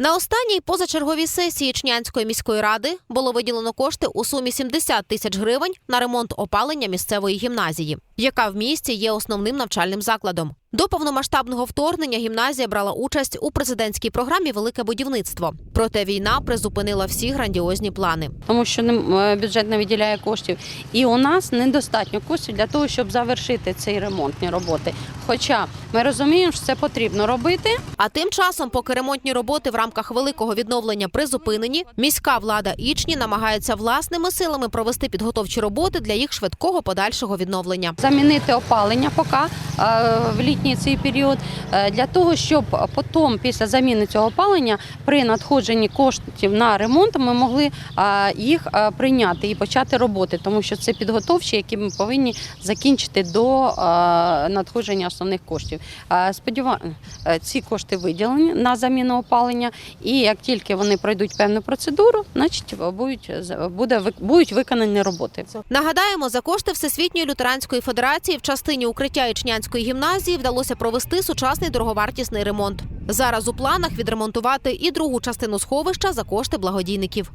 На останній позачерговій сесії Чнянської міської ради було виділено кошти у сумі 70 тисяч гривень на ремонт опалення місцевої гімназії, яка в місті є основним навчальним закладом. До повномасштабного вторгнення гімназія брала участь у президентській програмі Велике будівництво. Проте війна призупинила всі грандіозні плани. тому що е, бюджет не виділяє коштів. І у нас недостатньо коштів для того, щоб завершити ці ремонтні роботи. Хоча ми розуміємо, що це потрібно робити. А тим часом, поки ремонтні роботи в рамках великого відновлення призупинені, міська влада Ічні намагається власними силами провести підготовчі роботи для їх швидкого подальшого відновлення. Замінити опалення поки е, в літній цей період е, для того, щоб потім, після заміни цього опалення, при надходженні коштів на ремонт, ми могли е, їх е, прийняти і почати роботи, тому що це підготовчі, які ми повинні закінчити до надходження основних коштів. Сподіваюся, ці кошти виділені на заміну опалення, і як тільки вони пройдуть певну процедуру, значить будуть буде будуть виконані роботи. Нагадаємо, за кошти Всесвітньої лютеранської федерації в частині укриття Ічнянської гімназії вдалося провести сучасний дороговартісний ремонт. Зараз у планах відремонтувати і другу частину сховища за кошти благодійників.